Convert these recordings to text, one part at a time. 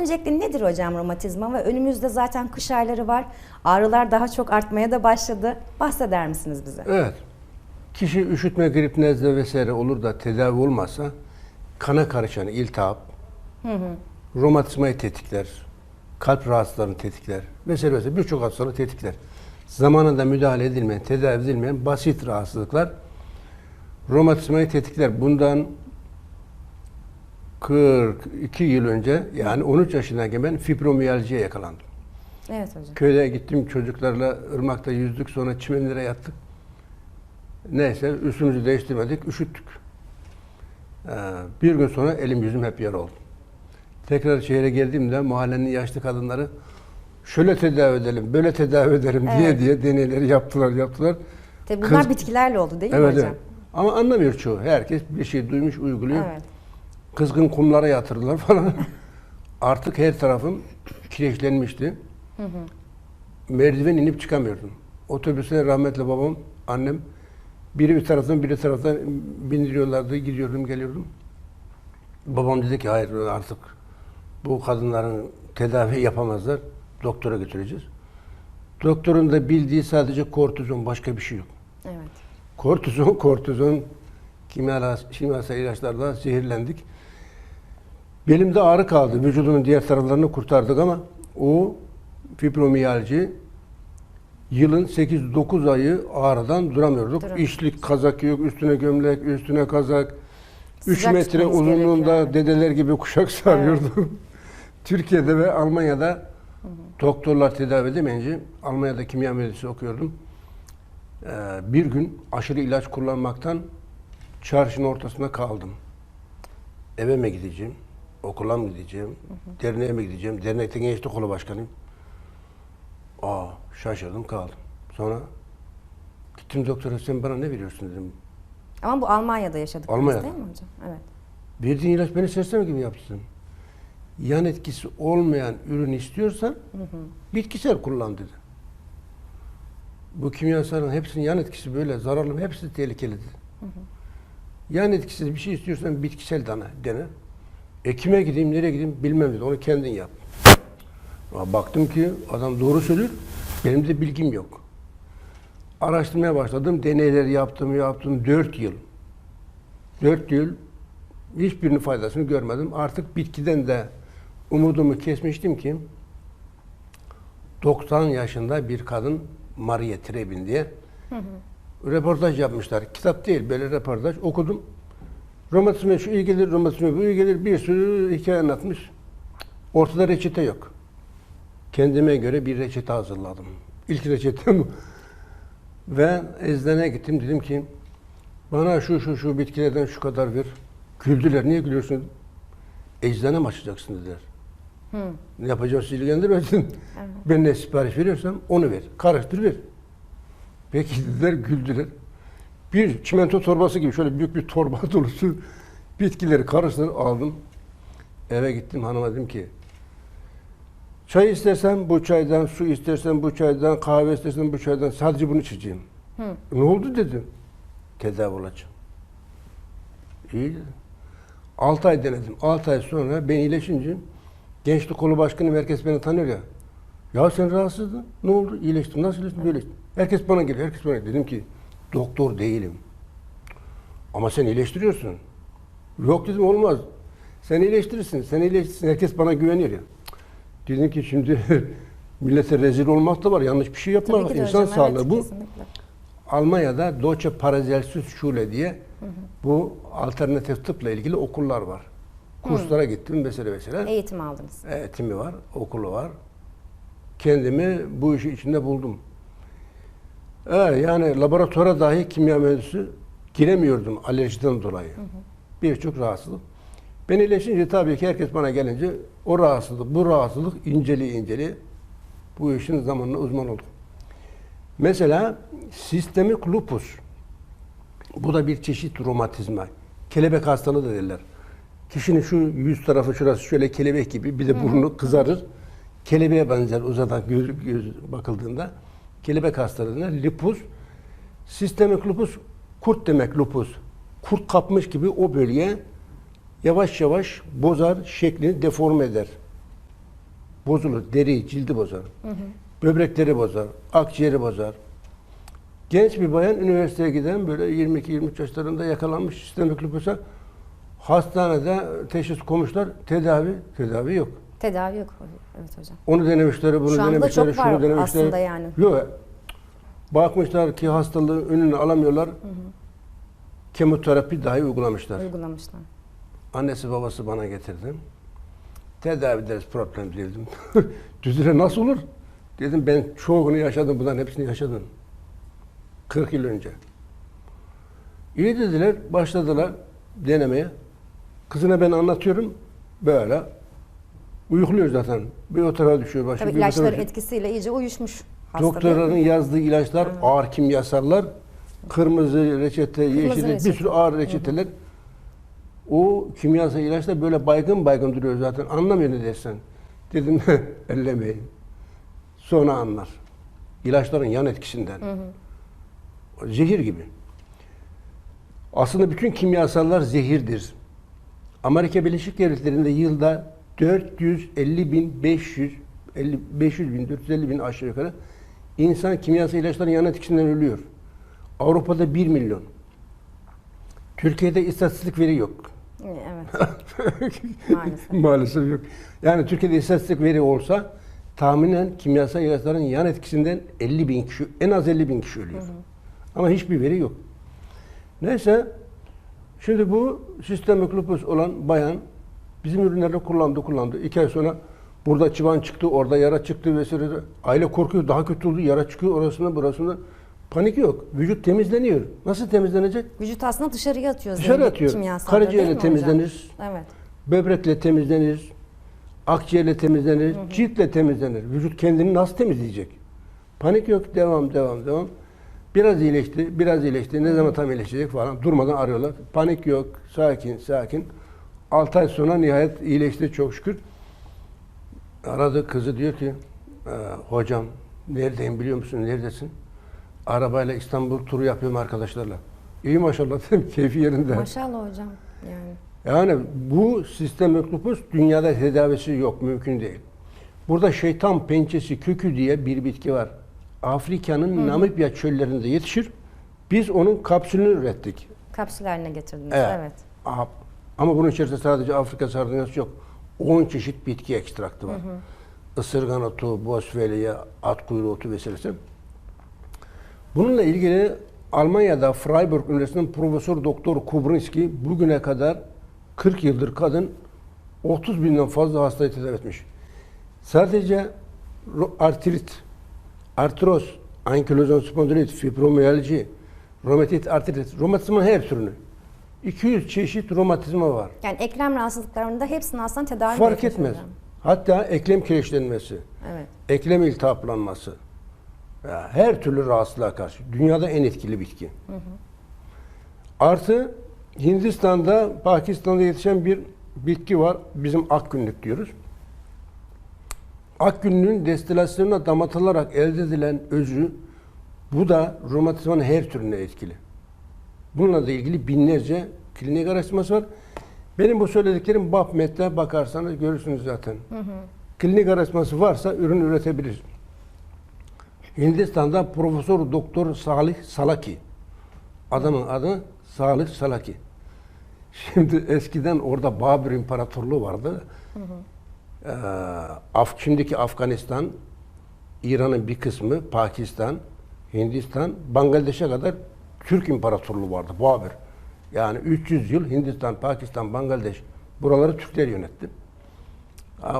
Öncelikle nedir hocam romatizma ve önümüzde zaten kış ayları var. Ağrılar daha çok artmaya da başladı. Bahseder misiniz bize? Evet. Kişi üşütme, grip, nezle vesaire olur da tedavi olmazsa kana karışan iltihap, romatizmayı tetikler, kalp rahatsızlarını tetikler vesaire vesaire birçok hastalığı tetikler. Zamanında müdahale edilmeyen, tedavi edilmeyen basit rahatsızlıklar romatizmayı tetikler. Bundan 42 yıl önce yani 13 yaşındayken ben fibromiyaljiye yakalandım. Evet hocam. Köyde gittim çocuklarla ırmakta yüzdük sonra çimenlere yattık. Neyse üstümüzü değiştirmedik, üşüttük. Ee, bir gün sonra elim yüzüm hep yara oldu. Tekrar şehre geldiğimde mahallenin yaşlı kadınları şöyle tedavi edelim, böyle tedavi edelim diye Evet. diye deneyleri yaptılar, yaptılar. Tabii bunlar Kız- bitkilerle oldu değil mi Evet, hocam? evet. Ama anlamıyor çoğu. Herkes bir şey duymuş, uyguluyor. Evet. Kızgın kumlara yatırdılar falan. Artık her tarafım kireçlenmişti. Merdiven inip çıkamıyordum. Otobüse rahmetli babam, annem biri bir taraftan biri taraftan bindiriyorlardı. Gidiyordum, geliyordum. Babam dedi ki hayır artık bu kadınların tedavi yapamazlar. Doktora götüreceğiz. Doktorun da bildiği sadece kortizon, başka bir şey yok. Evet. Kortizon, kortizon, kimyasal, kimyasal ilaçlarla zehirlendik. Belimde ağrı kaldı. Vücudumun diğer taraflarını kurtardık ama o fibromiyalji yılın 8-9 ayı ağrıdan duramıyorduk. Duramıyoruz. İşlik, kazak yok, üstüne gömlek, üstüne kazak. 3 Sıcak metre uzunluğunda gerekiyor. dedeler gibi kuşak sarıyordum. Türkiye'de ve Almanya'da doktorlar tedavi edemeyince Almanya'da kimya mühendisi okuyordum. Ee, bir gün aşırı ilaç kullanmaktan çarşının ortasında kaldım. Eve mi gideceğim? Okula mı gideceğim? Derneğe mi gideceğim? Dernekte gençlik kolu başkanıyım. Aa şaşırdım kaldım. Sonra gittim doktora sen bana ne veriyorsun dedim. Ama bu Almanya'da yaşadık Almanya'da. değil mi hocam? Evet. Verdiğin ilaç beni serseme gibi yapsın. Yan etkisi olmayan ürün istiyorsan bitkisel kullan dedi. Bu kimyasalın hepsinin yan etkisi böyle zararlı, hepsi tehlikelidir. Yan etkisiz bir şey istiyorsan bitkisel dana, dene. E kime gideyim, nereye gideyim bilmem dedi. Onu kendin yap. Baktım ki adam doğru söylüyor. Benim de bilgim yok. Araştırmaya başladım. Deneyler yaptım, yaptım. Dört yıl. Dört yıl hiçbirinin faydasını görmedim. Artık bitkiden de umudumu kesmiştim ki 90 yaşında bir kadın Maria Trebin diye röportaj yapmışlar. Kitap değil böyle röportaj okudum. Romatizma şu iyi gelir, romatizma bu iyi gelir bir sürü hikaye anlatmış. Ortada reçete yok. Kendime göre bir reçete hazırladım. İlk reçetem bu. Ve eczaneye gittim dedim ki bana şu şu şu bitkilerden şu kadar ver. Güldüler. Niye gülüyorsun? Eczane mi açacaksın dediler. Ne yapacağım sizi ilgilendirmesin. Ben ne sipariş veriyorsam onu ver. Karıştır ver. Peki dediler güldüler. Bir çimento torbası gibi şöyle büyük bir torba dolusu bitkileri karıştırıp aldım. Eve gittim hanıma dedim ki çay istersen bu çaydan, su istersen bu çaydan, kahve istersen bu çaydan sadece bunu içeceğim. Ne oldu dedim. Tedavi olacağım. İyi dedim. 6 ay denedim. 6 ay sonra ben iyileşince gençlik kolu başkanı herkes beni tanıyor ya. Ya sen rahatsızdın. Ne oldu? İyileştim. Nasıl iyileştin? Böyle. Herkes bana geliyor. Herkes bana geliyor. Dedim ki doktor değilim. Ama sen iyileştiriyorsun. Yok dedim olmaz. Sen iyileştirirsin. Sen iyileştirirsin. Herkes bana güveniyor ya. Dedim ki şimdi millete rezil olmak da var. Yanlış bir şey de İnsan hocam, sağlığı evet, bu. kesinlikle. Almanya'da Deutsche Paracelsus Schule diye bu alternatif tıpla ilgili okullar var. Kurslara gittim vesaire vesaire. Eğitim aldınız. Eğitimi var, okulu var. Kendimi bu işin içinde buldum. Evet, yani laboratuvara dahi kimya mühendisi giremiyordum alerjiden dolayı. Birçok rahatsızlık. Ben iyileşince tabii ki herkes bana gelince o rahatsızlık, bu rahatsızlık inceli inceli bu işin zamanla uzman oldum. Mesela sistemik lupus. Bu da bir çeşit romatizma. Kelebek hastalığı da derler. Kişinin şu yüz tarafı şurası şöyle kelebek gibi bir de burnu kızarır. Kelebeğe benzer uzadan göz, göz bakıldığında. Kelebek hastalığına lupus. Sistemik lupus kurt demek lupus. Kurt kapmış gibi o bölge yavaş yavaş bozar, şeklini deforme eder. bozulur. Deri, cildi bozar. Böbrekleri bozar. Akciğeri bozar. Genç bir bayan üniversiteye giden böyle 22-23 yaşlarında yakalanmış sistemik lüpusa hastanede teşhis koymuşlar. Tedavi, tedavi yok. Tedavi yok. Evet hocam. Onu denemişler, bunu Şu anda denemişler, çok şunu var denemişler. aslında yani. Yok. Bakmışlar ki hastalığın önünü alamıyorlar. Kemoterapi dahi uygulamışlar. Uygulamışlar. Annesi babası bana getirdi. Tedavi ederiz problem dedim. Düzüle nasıl olur? Dedim ben çoğunu yaşadım, bunların hepsini yaşadım. 40 yıl önce. İyi dediler, başladılar denemeye. Kızına ben anlatıyorum, böyle. Uykuluyor zaten. Bir o tarafa düşüyor, başka Tabii bir tarafa ilaçların düşüyor. etkisiyle iyice uyuşmuş hasta. Doktorların yazdığı ilaçlar ağır kimyasallar, kırmızı reçete, yeşil, bir reçete. sürü ağır reçeteler. O kimyasal ilaçlar böyle baygın baygın duruyor zaten. Anlamıyor ne dersen. Dedim ellemeyin. Sonra anlar. İlaçların yan etkisinden. Zehir gibi. Aslında bütün kimyasallar zehirdir. Amerika Birleşik Devletleri'nde yılda 450 bin 500 50, 500 bin 450 bin aşağı yukarı insan kimyasal ilaçların yan etkisinden ölüyor. Avrupa'da 1 milyon. Türkiye'de istatistik veri yok. Evet. Maalesef. Maalesef yok. Yani Türkiye'de istatistik veri olsa tahminen kimyasal ilaçların yan etkisinden 50 bin kişi, en az 50 bin kişi ölüyor. Ama hiçbir veri yok. Neyse, şimdi bu sistemik lupus olan bayan bizim ürünleri kullandı, kullandı. İki ay sonra burada çıban çıktı, orada yara çıktı vesaire. Aile korkuyor, daha kötü oldu, yara çıkıyor orasında, burasında. Panik yok. Vücut temizleniyor. Nasıl temizlenecek? Vücut aslında dışarıya atıyor. Dışarı atıyor. Karaciğerle temizlenir. Evet. Böbrekle temizlenir, akciğerle temizlenir, ciltle temizlenir. Vücut kendini nasıl temizleyecek? Panik yok, devam, devam, devam. Biraz iyileşti, biraz iyileşti. Ne zaman tam iyileşecek falan durmadan arıyorlar. Panik yok, sakin, sakin. 6 ay sonra nihayet iyileşti çok şükür. Aradı kızı diyor ki, "Ee, hocam neredeyim biliyor musun, neredesin? Arabayla İstanbul turu yapıyorum arkadaşlarla. İyi maşallah dedim, keyfi yerinde. Maşallah hocam. Yani. Yani bu sistemik lupus dünyada tedavisi yok, mümkün değil. Burada şeytan pençesi kökü diye bir bitki var. Afrika'nın Namibya çöllerinde yetişir. Biz onun kapsülünü ürettik. Kapsül haline getirdiniz. Evet. Evet. Ama bunun içerisinde sadece Afrika sardunyası yok. 10 çeşit bitki ekstraktı var. Isırgan otu, boswellia, at kuyruğu otu vesairesi. Bununla ilgili Almanya'da Freiburg Üniversitesi'nin Profesör Doktor Kubrinski bugüne kadar 40 yıldır kadın 30 binden fazla hastayı tedavi etmiş. Sadece artrit, artroz, ankilozan spondilit, fibromiyalji, romatit artrit, romatizmanın her türünü. 200 çeşit romatizma var. Yani eklem rahatsızlıklarında hepsini aslında tedavi Fark etmez. hocam. Hatta eklem kireçlenmesi, Evet. eklem iltihaplanması, her türlü rahatsızlığa karşı. Dünyada en etkili bitki. Artı Hindistan'da, Pakistan'da yetişen bir bitki var. Bizim ak günlük diyoruz. Ak günlüğün destilasyonuna damatılarak elde edilen özü bu da romatizmanın her türüne etkili. Bununla da ilgili binlerce klinik araştırması var. Benim bu söylediklerim BAPMET'te bakarsanız görürsünüz zaten. Klinik araştırması varsa ürün üretebilir. Hindistan'da Profesör Doktor Salih Salaki. Adamın adı Salih Salaki. Şimdi eskiden orada Babür İmparatorluğu vardı. Ee, Af, şimdiki Afganistan, İran'ın bir kısmı, Pakistan, Hindistan, Bangladeş'e kadar Türk İmparatorluğu vardı, Babür. Yani 300 yıl Hindistan, Pakistan, Bangladeş buraları Türkler yönetti.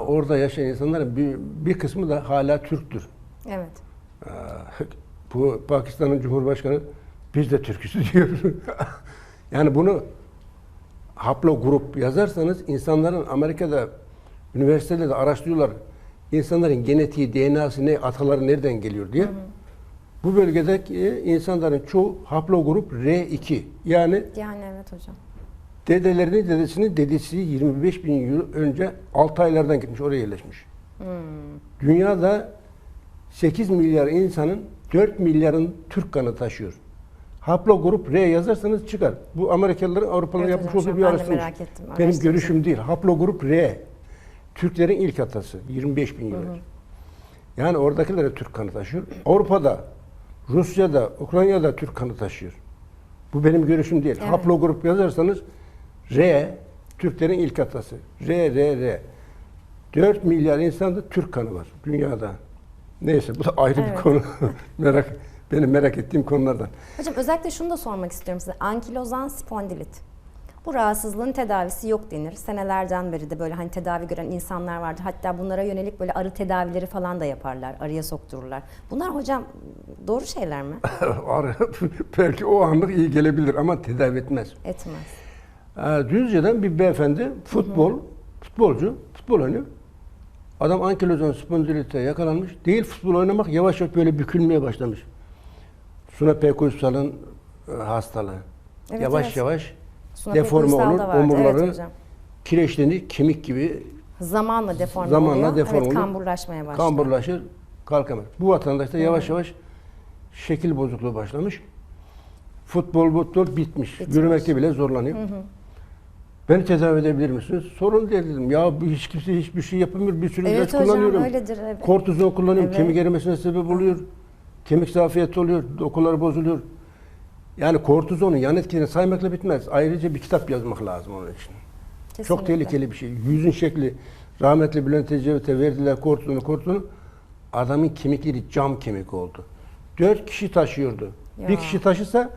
Orada yaşayan insanların bir, bir kısmı da hala Türktür. Evet. Bu Pakistan'ın Cumhurbaşkanı biz de Türküsü diyor. yani bunu haplo grup yazarsanız insanların Amerika'da üniversitede de araştırıyorlar. İnsanların genetiği, DNA'sı ne, ataları nereden geliyor diye. Bu bölgedeki insanların çoğu haplo grup R2. Yani Yani evet hocam. dedelerinin dedesinin dedesi 25 bin yıl önce 6 aylardan gitmiş oraya yerleşmiş. Dünyada 8 milyar insanın 4 milyarın Türk kanı taşıyor. Haplogrup R yazarsanız çıkar. Bu Amerikalıların Avrupalıların Evet yapmış hocam, olduğu bir ben de araştırma. merak ettim, Benim görüşüm değil. Haplogrup R. Türklerin ilk atası. 25 bin yıl önce. Yani oradakilere Türk kanı taşıyor. Avrupa'da, Rusya'da, Ukrayna'da Türk kanı taşıyor. Bu benim görüşüm değil. Evet. Haplogrup yazarsanız R, Türklerin ilk atası. R, R, R. 4 milyar insanda Türk kanı var dünyada. Neyse bu da ayrı Evet. bir konu. merak benim merak ettiğim konulardan. Hocam özellikle şunu da sormak istiyorum size. Ankilozan spondilit. Bu rahatsızlığın tedavisi yok denir. Senelerden beri de böyle hani tedavi gören insanlar vardır. Hatta bunlara yönelik böyle arı tedavileri falan da yaparlar. Arıya soktururlar. Bunlar hocam doğru şeyler mi? Ağrı belki o anlık iyi gelebilir ama tedavi etmez. Etmez. Ee, Düzce'den bir beyefendi futbol, futbolcu, futbol oynuyor. Adam ankilozan spondilite yakalanmış. Değil futbol oynamak yavaş yavaş böyle bükülmeye başlamış. Suna Pek Uysal'ın e, hastalığı. Evet, yavaş evet. yavaş Suna deforme Pek olur, vardı. omurları Evet hocam. kireçlenir, kemik gibi Zamanla deforme Zamanla oluyor. deforme evet, oluyor. kamburlaşmaya başlıyor. kamburlaşır, kalkamaz. Bu vatandaş da yavaş yavaş şekil bozukluğu başlamış. Futbol, futbol bitmiş. Bitmiş. Yürümekte bile zorlanıyor. Beni tedavi edebilir misiniz? Sorun değil dedim. Ya hiç kimse hiçbir şey yapamıyor. Bir sürü Evet ilaç hocam kullanıyorum. öyledir. Evet. Kortizon kullanıyorum. Evet. Kemik erimesine sebep oluyor. Kemik zafiyeti oluyor. Dokular bozuluyor. Yani kortizonun yan etkilerini saymakla bitmez. Ayrıca bir kitap yazmak lazım onun için. Çok Kesinlikle. tehlikeli bir şey. Yüzün şekli rahmetli Bülent Ecevit'e verdiler kortizonu kortizonu. Adamın kemikleri cam kemik oldu. Dört kişi taşıyordu. Ya. Bir kişi taşısa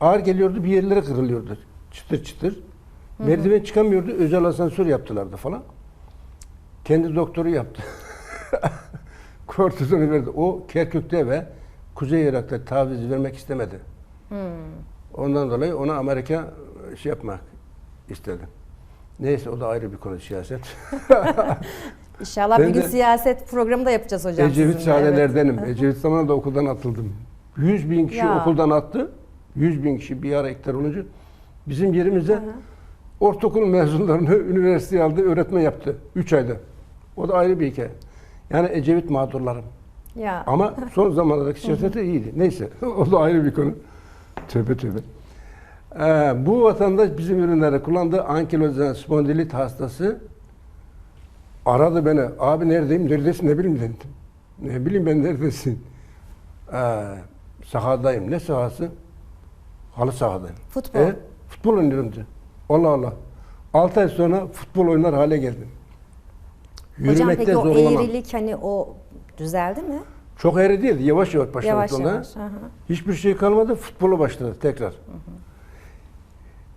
ağır geliyordu bir yerlere kırılıyordu. Çıtır çıtır. Merdiven çıkamıyordu. Özel asansör yaptılardı falan. Kendi doktoru yaptı. Kortizonu verdi. O Kerkük'te ve Kuzey Irak'ta taviz vermek istemedi. Hmm. Ondan dolayı ona Amerika şey yapmak istedi. Neyse o da ayrı bir konu siyaset. İnşallah Ben bir gün siyaset programı da yapacağız hocam Ecevit sizinle. Evet. şahanelerdenim. Ecevit zamanında okuldan atıldım. 100 bin kişi Ya. okuldan attı. 100 bin kişi bir ara iktidar olunca bizim yerimize ortaokul mezunlarını üniversiteye aldı, öğretmen yaptı. 3 ayda. O da ayrı bir hikaye. Yani Ecevit mağdurlarım. Ya. Ama son zamanlardaki siyaseti iyiydi. Neyse o da ayrı bir konu. Tövbe tövbe. Ee, bu vatandaş bizim ürünlere kullandığı ankilozan spondilit hastası aradı beni. Abi neredeyim? Neredesin? Ne bileyim dedim. Ne bileyim ben neredesin? Ee, sahadayım. Ne sahası? Halı sahadayım. Futbol. E, futbol oynuyorum diyor. Allah Allah. 6 ay sonra futbol oynar hale geldim. Hocam Yürümekte peki o zorlamam. eğrilik hani o düzeldi mi? Çok eğri değildi. Yavaş yavaş başladı Yavaş ona. yavaş. Aha. Hiçbir şey kalmadı. Futbola başladı tekrar.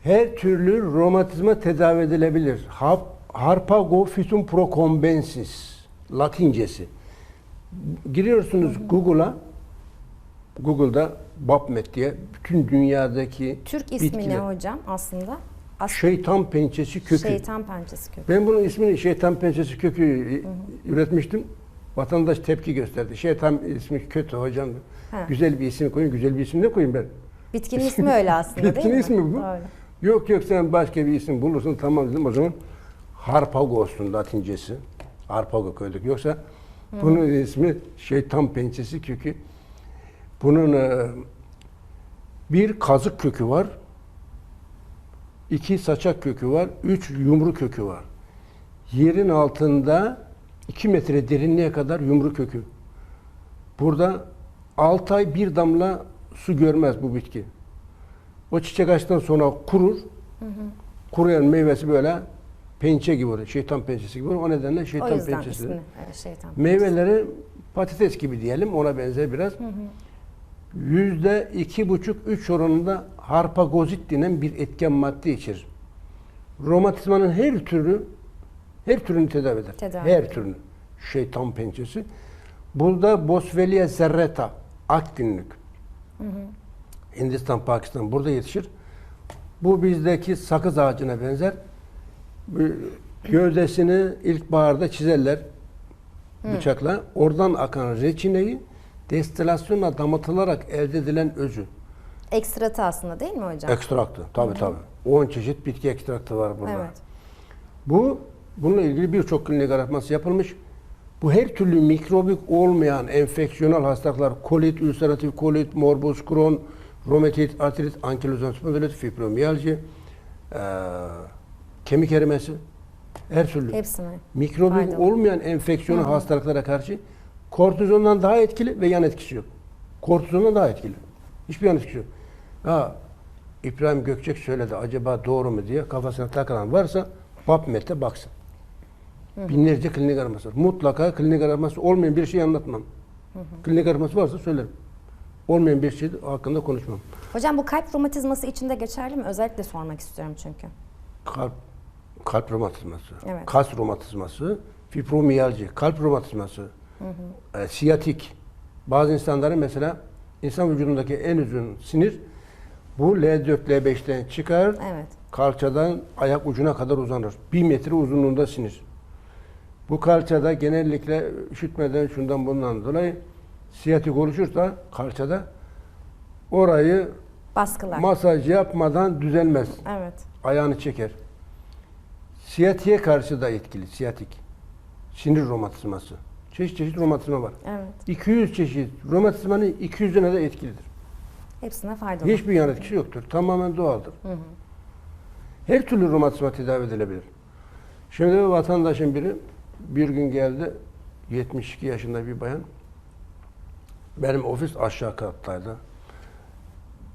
Her türlü romatizma tedavi edilebilir. Hap, Harpagofitum procombensis. Latincesi. Giriyorsunuz Google'a. Google'da PubMed diye bütün dünyadaki Türk ismi ne bitkiler. hocam aslında? As Şeytan pençesi kökü. Şeytan pençesi kökü. Ben bunun ismini şeytan pençesi kökü üretmiştim. Vatandaş tepki gösterdi. Şeytan ismi kötü hocam. Ha. Güzel bir isim koyun. Güzel bir isim de koyun ben. Bitkinin ismi öyle aslında değil Bitkinin mi? ismi bu. Öyle. Yok yok sen başka bir isim bulursun tamam dedim o zaman. Harpago olsun latincesi. Harpago koyduk. Yoksa bunun ismi şeytan pençesi kökü. Bunun e, bir kazık kökü var. iki saçak kökü var. Üç yumru kökü var. Yerin altında iki metre derinliğe kadar yumru kökü. Burada 6 ay bir damla su görmez bu bitki. O çiçek açtıktan sonra kurur. Kuruyan meyvesi böyle pençe gibi olur. Şeytan pençesi gibi olur. O nedenle O şeytan yüzden pençesi. ismi şeytan. Meyveleri patates gibi diyelim. Ona benzer biraz. Yüzde iki buçuk, üç oranında harpagozit denen bir etken madde içerir. Romatizmanın her türü her türünü tedavi eder. Tedavi her türünü. Şeytan pençesi. Burada Boswellia serrata, ak günlük. Hindistan, Pakistan burada yetişir. Bu bizdeki sakız ağacına benzer. Gövdesini ilkbaharda çizerler bıçakla. Oradan akan reçineyi destilasyonla damıtılarak elde edilen özü. Ekstratı aslında değil mi hocam? Ekstraktı. Tabii tabii. 10 çeşit bitki ekstraktı var burada. Evet. Bu bununla ilgili birçok klinik araştırması yapılmış. Bu her türlü mikrobik olmayan enfeksiyonel hastalıklar, kolit, ülseratif kolit, morbus Crohn, romatit, artrit, ankilozan spondilit, fibromiyalji, eee, kemik erimesi, Her türlü. Hepsine. Mikrobik Faydalı. olmayan enfeksiyonu hastalıklara karşı kortizondan daha etkili ve yan etkisi yok. Kortizondan daha etkili. Hiçbir yan etkisi yok. Ha, İbrahim Gökçek söyledi acaba doğru mu diye kafasına takılan varsa PubMed'e baksın. Binlerce klinik araması var. Mutlaka klinik araması olmayan bir şey anlatmam. Klinik araması varsa söylerim. Olmayan bir şey hakkında konuşmam. Hocam bu kalp romatizması için de geçerli mi? Özellikle sormak istiyorum çünkü. Kalp, kalp romatizması, Evet. kas romatizması, fibromiyalji, kalp romatizması, e, siyatik. Bazı insanların mesela insan vücudundaki en uzun sinir bu L4, L5'ten çıkar, Evet. kalçadan ayak ucuna kadar uzanır. Bir metre uzunluğunda sinir. Bu kalçada genellikle üşütmeden şundan bundan dolayı siyatik oluşursa kalçada orayı Baskılar. masaj yapmadan düzelmez evet. ayağını çeker. Siyatiğe karşı da etkili, siyatik. Sinir romatizması. Çeşit çeşit romatizma var. Evet. 200 çeşit romatizmanın 200'üne de etkilidir. Hepsine faydalı. Hiçbir yan etkisi yoktur. Tamamen doğaldır. Her türlü romatizma tedavi edilebilir. Şimdi bir vatandaşın biri bir gün geldi. 72 yaşında bir bayan. Benim ofis aşağı kattaydı.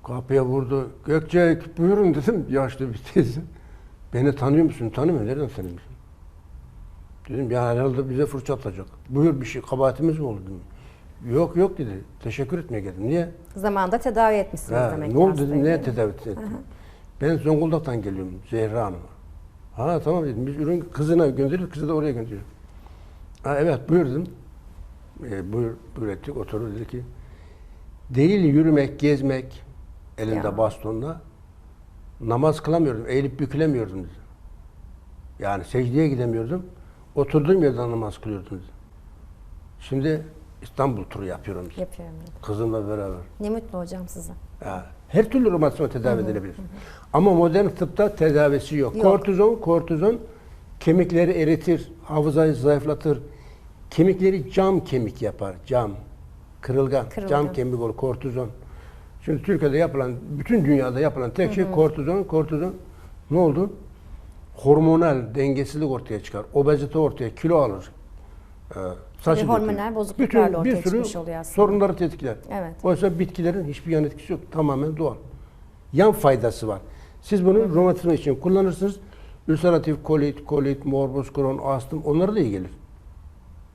Kapıya vurdu. Gökçek buyurun dedim. Yaşlı bir teyze. Beni tanıyor musun? Tanımıyorum. Nereden tanıyorsun? Dedim ya herhalde bize fırça atacak. Buyur bir şey kabahatimiz mi oldu? dedim. Yok yok dedi. Teşekkür etmeye geldim. Niye? Zamanında tedavi etmişsiniz Ha, demek ne oldu dedim, neye tedavi ettin? Ben Zonguldak'tan geliyorum, Zehra Hanım'a. Ha tamam dedim, biz ürün kızına gönderiyoruz, kızı da oraya gönderiyor. Ha evet buyur dedim. E, buyur, buyur ettik, oturdu dedi ki, değil yürümek, gezmek, elinde Ya. bastonla, namaz kılamıyordum, eğilip bükülemiyordum dedi. Yani secdeye gidemiyordum, oturduğum yerden namaz kılıyordum dedi. Şimdi İstanbul turu yapıyorum dedi. Yapıyorum dedi. Kızımla beraber. Ne mutlu hocam size. Ya, her türlü romatizma tedavi edilebilir. Ama modern tıpta tedavisi yok. Yok. Kortizon, kortizon kemikleri eritir, hafızayı zayıflatır. Kemikleri cam kemik yapar, cam. Kırılgan, Kırılgan. cam kemik olur, kortizon. Şimdi Türkiye'de yapılan, bütün dünyada yapılan tek şey kortizon, kortizon. Ne oldu? Hormonal dengesizlik ortaya çıkar. Obezite ortaya, kilo alır. Ee, saçı hormonal bozukluklarla Bütün ortaya bir sürü çıkmış oluyor aslında. sorunları tetikler. Evet. Oysa bitkilerin hiçbir yan etkisi yok. Tamamen doğal. Yan faydası var. Siz bunu romatizma için kullanırsınız. Ülseratif kolit, kolit, morbus Crohn, astım onlara da iyi gelir.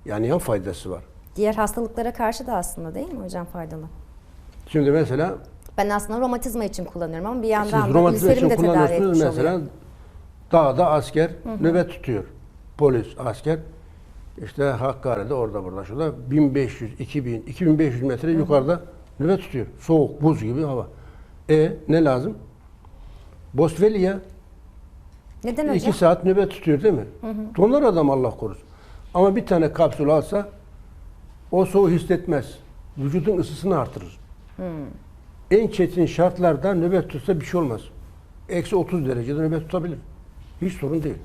Yani yan faydası var. Diğer hastalıklara karşı da aslında değil mi hocam faydalı? Şimdi mesela Ben aslında romatizma için kullanıyorum ama bir siz yandan da romatizma ülserimi için de tedavi etmiş kullanırsınız mesela oluyor. dağda asker nöbet tutuyor. Polis, asker işte Hakkari'de orada burada şurada 1500, 2000, 2500 metre yukarıda nöbet tutuyor. Soğuk, buz gibi hava. E ne lazım? Boswellia Neden hocam? İki saat nöbet tutuyor değil mi? Donar adam Allah korusun. Ama bir tane kapsül alsa o soğuğu hissetmez. Vücudun ısısını artırır. En çetin şartlarda nöbet tutsa bir şey olmaz. Eksi 30 derecede nöbet tutabilir. Hiç sorun değil.